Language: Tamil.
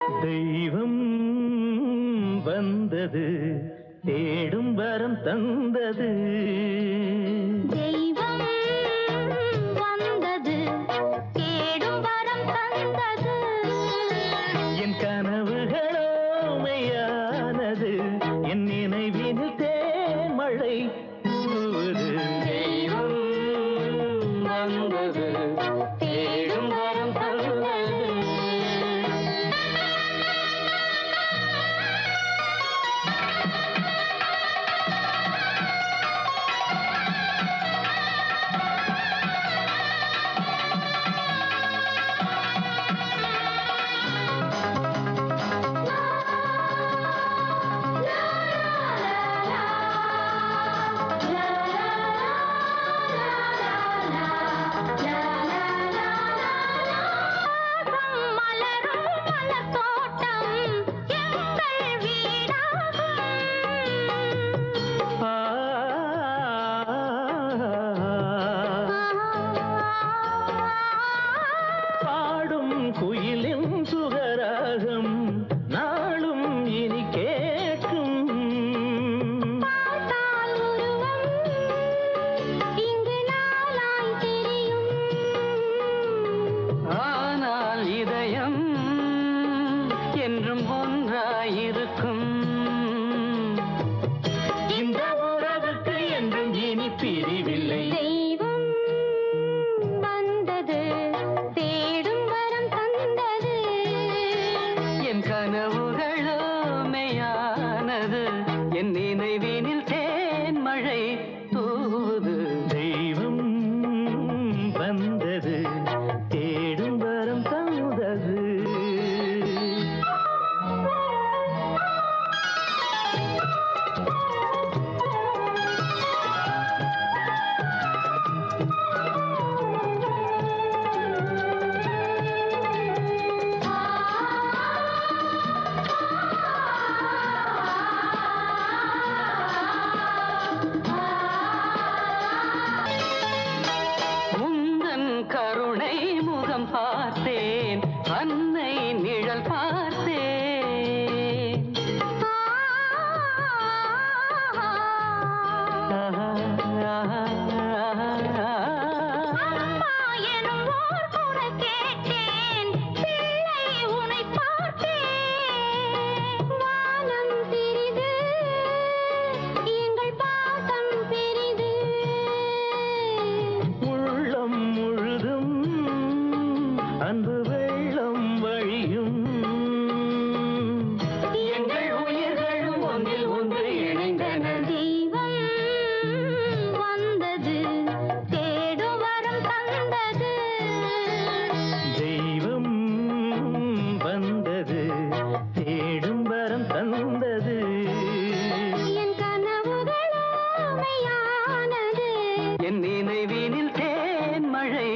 தெய்வம் வந்தது தேடும் வரம் தந்தது. தெய்வம் வந்தது தேடும் வரம் தந்தது. என் கனவுகளோ மெய்யானது என் நினைவினில் தேமழை தெய்வம் வந்தது மனது என் நினைவினில் தேன் மழை தூது. அன்னை நிழல் பார்த்தேன் என் நினைவினில் தேன் மழை